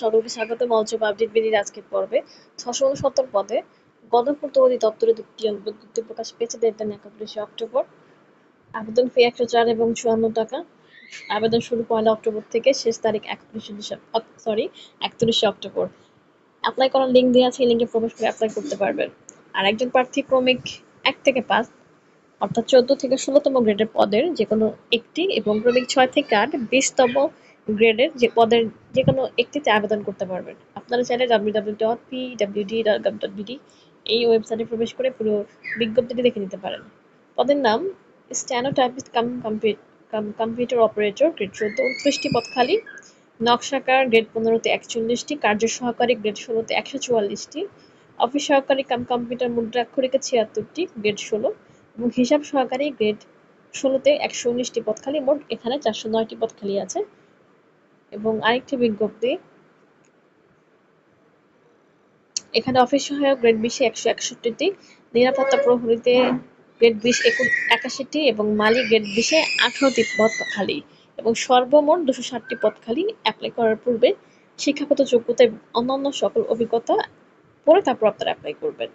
সকলকে স্বাগত মঞ্চ আপডেট আজকের পর্বে। ছশো উনসত্তর পদে অধিদপ্তরে দুটি বিজ্ঞপ্তি প্রকাশ পেয়েছে অক্টোবর। আবেদন ফি একশো চার এবং চুয়ান্ন টাকা। আবেদন শুরু পয়লা অক্টোবর থেকে শেষ তারিখ একত্রিশে সরি একত্রিশে অক্টোবর। অ্যাপ্লাই করার লিঙ্ক দেওয়া আছে, এই লিঙ্কে প্রবেশ করে অ্যাপ্লাই করতে পারবেন। আর একজন প্রার্থী ক্রমিক এক থেকে পাঁচ, অর্থাৎ চোদ্দ থেকে ষোলোতম গ্রেডের পদের যে কোনো একটি এবং ক্রমিক ছয় থেকে আট, বিশতম গ্রেডের যে পদের যে কোনো একটিতে আবেদন করতে পারবেন। আপনারা চাইলে W W dot P WD dot gov dot BD এই ওয়েবসাইটে প্রবেশ করে পুরো বিজ্ঞপ্তিটি দেখে নিতে পারেন। পদের নাম steno typist cum computer operator grade চোদ্দ, উনত্রিশটি পদ খালি। নকশাকার গ্রেড পনেরোতে একচল্লিশটি, কার্য সহকারী গ্রেড ষোলোতে একশো চুয়াল্লিশটি অফিস সহকারী কাম কম্পিউটার মুদ্রাক্ষরিকে ছিয়াত্তরটি গ্রেড ষোলো, এবং হিসাব সহকারী গ্রেড ষোলোতে একশো উনিশটি পদ খালি, মোট এখানে চারশো নয়টি পদ খালি আছে। এবং আরেকটি বিজ্ঞপ্তি, এখানে অফিস সহায়ক গ্রেড বিশে একশো একষট্টিটি, নিরাপত্তা প্রহরীতে গ্রেড বিশ একাশিটি এবং মালি গ্রেড বিশে আঠারোটি পদ খালি এবং সর্বমোট দুশো ষাটটি পদ খালি অ্যাপ্লাই করার পূর্বে শিক্ষাগত যোগ্যতা অন্যান্য সকল অভিজ্ঞতা পরে তারপর আপনারা অ্যাপ্লাই করবেন।